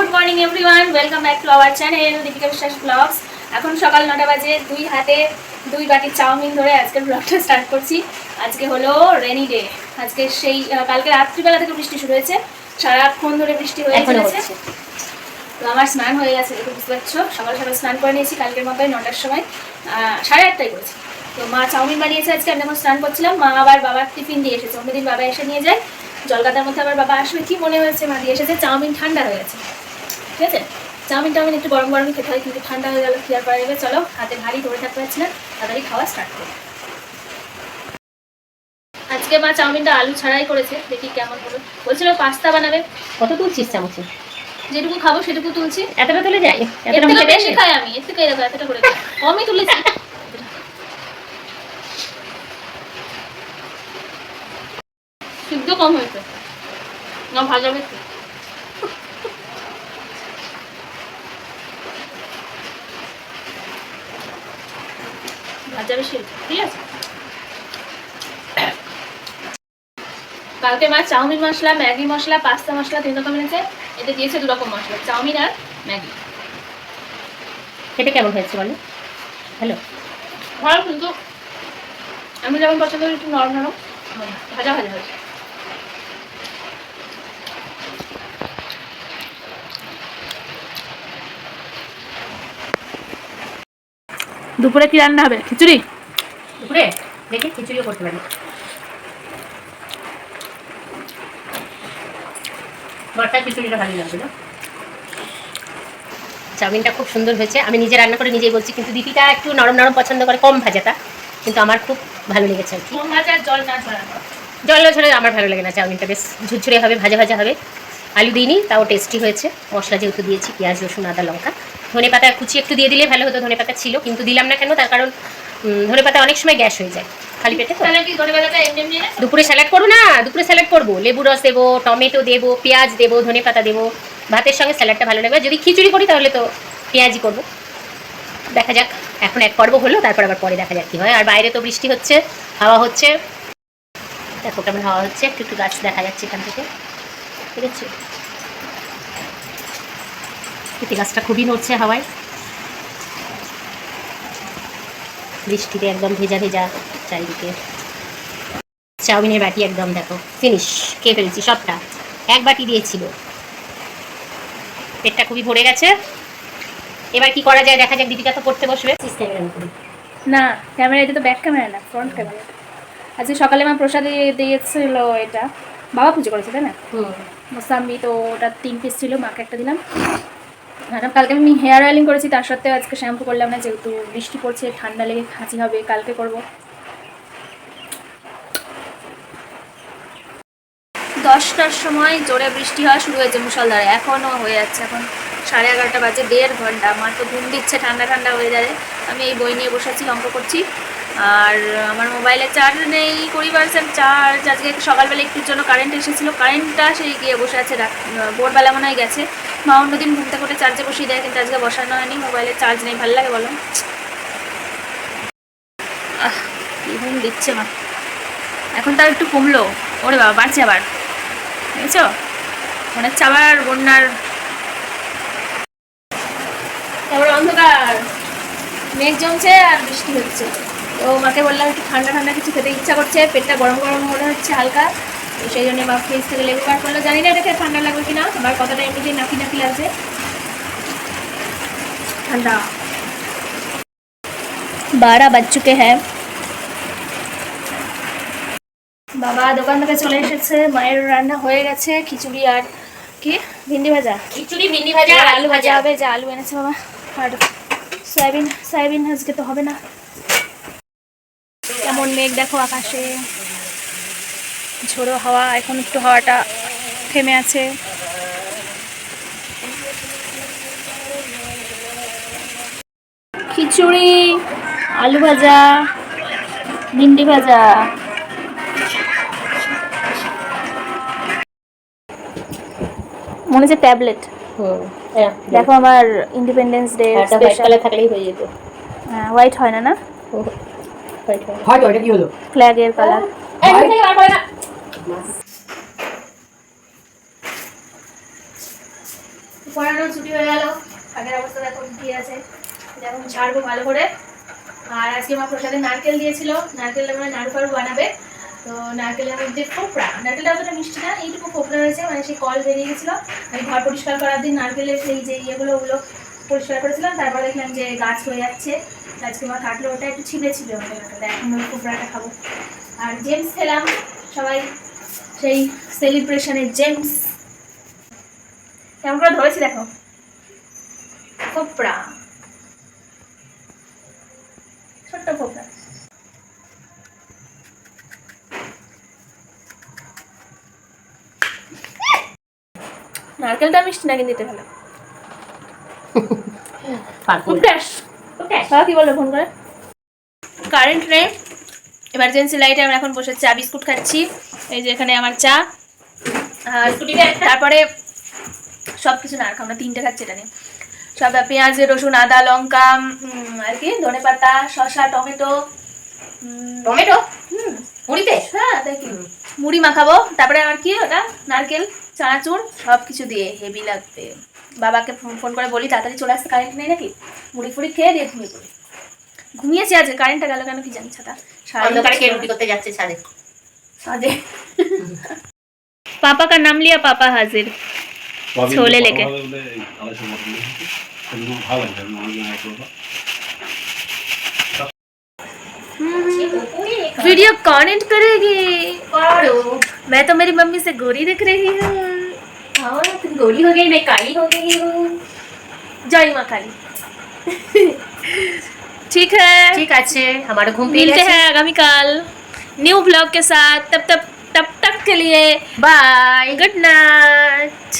Good morning everyone welcome back to our channel Dipika Biswas vlogs. এখন সকাল নটা বাজে দুই হাতে দুই বাটি চাউমিন ধরে আজকের ব্লগটা স্টার্ট করছি। আজকে হলো রেনি ডে আজকে সেই কালকে রাত্রিবেলা থেকে বৃষ্টি শুরু হয়েছে। সারাক্ষণ ধরে বৃষ্টি হয়ে চলেছে। তো আমার স্নান হয়ে গেছে দেখো বুঝতে পারছ? সকাল সকাল স্নান করে নিয়েছি কালকের মতোই নটার সময় আহ, সাড়ে আটটায় করেছি। তো মা চাউমিন বানিয়েছে আজকে আমি যখন স্নান করছিলাম। মা আবার বাবার টিফিন দিয়ে এসেছে। অন্যদিন বাবা এসে নিয়ে যায়। জলকাতার মধ্যে আবার বাবা আসবে। কি মনে হয়েছে? মা দিয়ে এসেছে। চাউমিন ঠান্ডা হয়ে গেছে। ঠিক আছে? চাউমিন টাউমিন একটু গরম গরমই খেতে হয় কিন্তু ঠান্ডা হয়ে গেল কি আর করা যাবে চলো হাতে ভারী ধরে থাকতে পারছি না তাড়াতাড়ি খাওয়া স্টার্ট করি। আজকে মা চাউমিনটা আলু ছাড়াই করেছে দেখি কেমন হবে বলছিল পাস্তা বানাবে। কত তুলছিস চামচে? যেটুকু খাব সেটুকু তুলছি। এতটা তুলে যাই এতটা বেশি খাই আমি এর থেকে দেখো এতটা করে। কমই তুলেছি। সিদ্ধ কম হয়েছে। না ভাজা বেশি। হয়েছে, ঠিক আছে? কালকে মা chowmein masala Maggi masala pasta masala তিন রকম এনেছে। এতে দিয়েছে দু রকম মশলা চাউমিন আর ম্যাগি। খেতে কেমন হয়েছে বলো? হ্যালো? ভালো কিন্তু আমি যেমন পছন্দ করি একটু নরম নরম। ভাজা ভাজা হয়েছে দুপুরে কি রান্না হবে? খিচুড়ি? দুপুরে দেখি খিচুড়িও করতে পারি। খিচুড়িটা ভালো চাউমিনটা খুব সুন্দর হয়েছে। আমি নিজে রান্না করে নিজেই বলছি কিন্তু দীপিকা একটু নরম নরম পছন্দ করে কম ভাজাটা কিন্তু আমার খুব ভালো লেগেছে আর কি। ভাজা জল না জল ঝরে আমার ভালো লাগে না চাউমিনটা বেশ ঝুরঝুরে হবে ভাজা ভাজা হবে। আলু দিইনি তাও টেস্টি হয়েছে। মশলা যেহেতু দিয়েছি পেঁয়াজ রসুন আদা লঙ্কা। ধনে পাতা কুচি একটু দিয়ে দিলে ভালো হতো ধনে পাতা ছিল কিন্তু দিলাম না কেন? তার কারণ ধনে পাতা অনেক সময় গ্যাস হয়ে যায় খালি পেটে তো? দুপুরে স্যালাড করব না দুপুরে স্যালাড করব। লেবু রস দেবো টমেটো দেবো পেঁয়াজ দেবো ধনে পাতা দেবো ভাতের সঙ্গে স্যালাডটা ভালো লাগবে। যদি খিচুড়ি করি তাহলে তো পেঁয়াজই করব। দেখা যাক এখন এক পর্ব হলো তারপর আবার পরে দেখা যাক কী হয়। আর বাইরে তো বৃষ্টি হচ্ছে হাওয়া হচ্ছে। দেখো কেমন হাওয়া হচ্ছে একটু একটু গাছ দেখা যাচ্ছে এখান থেকে। ঠিক আছে? পেঁপে গাছটা খুবই নড়ছে হাওয়ায়। বৃষ্টিতে একদম ভেজা ভেজা চারিদিকে। চাউমিনের বাটি একদম দেখো ফিনিশ খেয়ে ফেলেছি সবটা। এক বাটি দিয়েছিল। পেটটা খুবই ভরে গেছে। এবার কি করা যায়? দেখা যাক দীপিকা তো পড়তে বসবে। না ক্যামেরা এটা তো ব্যাক ক্যামেরা না ফ্রন্ট ক্যামেরা আজকে সকালে মা প্রসাদ দিয়ে- দিয়েছিল এটা। বাবা পুজো করেছে তাই না? হুম। মোসাম্বি তো ওটা তিন পিস ছিল মাকে একটা দিলাম। ম্যাডাম, কালকে আমি হেয়ার অয়েলিং করেছি, তার সত্ত্বেও আজকে শ্যাম্পু করলাম না, যেহেতু বৃষ্টি পড়ছে, ঠান্ডা লেগে খাঁচি হবে, কালকে করব। দশটার সময় জোরে বৃষ্টি হওয়া শুরু হয়েছে মুসলধারে এখনও হয়ে যাচ্ছে এখন। সাড়ে এগারোটা বাজে, দেড় ঘণ্টা, আমার তো ঘুম দিচ্ছে, ঠান্ডা ঠান্ডা হয়ে যাবে আমি এই বই নিয়ে বসে আছি, অঙ্ক করছি। আর আমার মোবাইলে চার্জ নেই কুড়ি পার্সেন্ট চার্জ আজকে সকালবেলা একটুর জন্য কারেন্ট এসেছিল কারেন্টটা সেই গিয়ে বসে আছে ভোরবেলা মনে হয় গেছে। মা অন্যদিন ঘুমতে করে চার্জে বসিয়ে দেয়, কিন্তু আজকে বসানো হয়নি, মোবাইলে চার্জ নেই, ভালো লাগে বলো? ঘুম দিচ্ছে মা। এখন তাও একটু কমলো, ওরে বাবা, বাড়ছে আবার। দেখেছ? মনে হচ্ছে আবার বন্যার তারপরে অন্ধকার, মেঘ জমছে আর বৃষ্টি হচ্ছে। তো মাকে বললাম একটু ঠান্ডা ঠান্ডা কিছু খেতে ইচ্ছা করছে পেটটা গরম গরম মনে হচ্ছে হালকা। তো সেই জন্য মা ফ্রিজ থেকে লেবু বার করল। জানি না এটা খেয়ে ঠান্ডা লাগবে কিনা আমার কথাটা এমনিতেই নাকি নাকি লাগছে। ঠান্ডা। বারো বাজ চুকে হ্যাঁ। বাবা দোকান থেকে চলে এসেছে মায়ের রান্না হয়ে গেছে খিচুড়ি আর কি? ভিন্ডি ভাজা? খিচুড়ি ভিন্ডি ভাজা আর আলু ভাজা। হবে যা আলু এনেছে বাবা। আর সয়াবিন সয়াবিন আজকে তো হবে না। কেমন মেঘ দেখো আকাশে ঝোড়ো হাওয়া এখন একটু হাওয়াটা থেমে আছে। খিচুড়ি আলু ভাজা ভিন্ডি ভাজা। মনে হচ্ছে ট্যাবলেট। হ্যাঁ দেখো আমার ইন্ডিপেন্ডেন্স ডে একটা থাকলেই হয়ে যেত। হোয়াইট হয় না না? হোয়াইট হয় তো এটা কি হলো? ফ্ল্যাগের কালার পড়ানো ছুটি হয়ে গেল। আগের অবস্থা দেখো কি আছে। এখন ছাড়বো ভালো করে। আর আজকে মা প্রসাদে নারকেল দিয়েছিল। নারকেল মানে নাড়ু ফাড়ু বানাবে। তো নারকেলের মধ্যে ফোপড়া। নারকেলটা অতটা মিষ্টি না এইটুকু ফোপড়া রয়েছে। মানে সেই কল বেরিয়ে গেছিল। আমি ঘর পরিষ্কার করার দিন নারকেলের সেই যে ইয়েগুলো ওগুলো পরিষ্কার করেছিলাম। তারপর দেখলাম যে গাছ হয়ে যাচ্ছে। আজকে মা কাটলো ওটা একটু ছিঁড়ে ছিল ওটা এখন ওই ফোপড়াটা খাব। আর জেমস খেলাম সবাই সেই সেলিব্রেশনের জেমস কেমন করে ধরেছি দেখো। ফোপড়া। ছোট্ট ফোপড়া। নারকেলটা মিষ্টি না কিন্তু দিতে ভালো। পারফুল ফুটকাস বাবা কি বলল ফোন করে? কারেন্ট নেই এমার্জেন্সি লাইটে আমরা এখন বসে চা বিস্কুট খাচ্ছি। এই যে এখানে আমার চা। তারপরে সব কিছু না আমরা তিনটে খাচ্ছি এটা নিয়ে। সব পেঁয়াজ রসুন আদা লঙ্কা আর কি ধনে পাতা শসা টমেটো টমেটো? হুম, মুড়িতে? হ্যাঁ দেখি মুড়ি মাখাবো। তারপরে আর কি ওটা? নারকেল চানাচুর সব কিছু দিয়ে হেভি লাগবে। বাবাকে ফোন ফোন করে বলি তাড়াতাড়ি চলে আসতে কারেন্ট নেই নাকি মুড়ি ফুড়ি খেয়ে দিয়ে ঘুমিয়ে পড়ি ঘুমিয়েছি আজ কারেন্টটা গেল কেন কি জানি ছাতা অন্ধকারে কে রুটি করতে যাচ্ছে ছাদে सादे पापा का नाम लिया पापा हाजिर छोले लेके। वीडियो कमेंट करेगी करो मैं तो मेरी मम्मी से गोरी दिख रही हूँ हाँ तुम गोली हो गई मैं काली हो गई हूँ। जय माँ काली। ठीक है। ठीक अच्छे हमारा घूम मिलते हैं आगामी आगामीकाल न्यू ब्लॉग के साथ। तब तब तब तक के लिए बाय गुड नाइट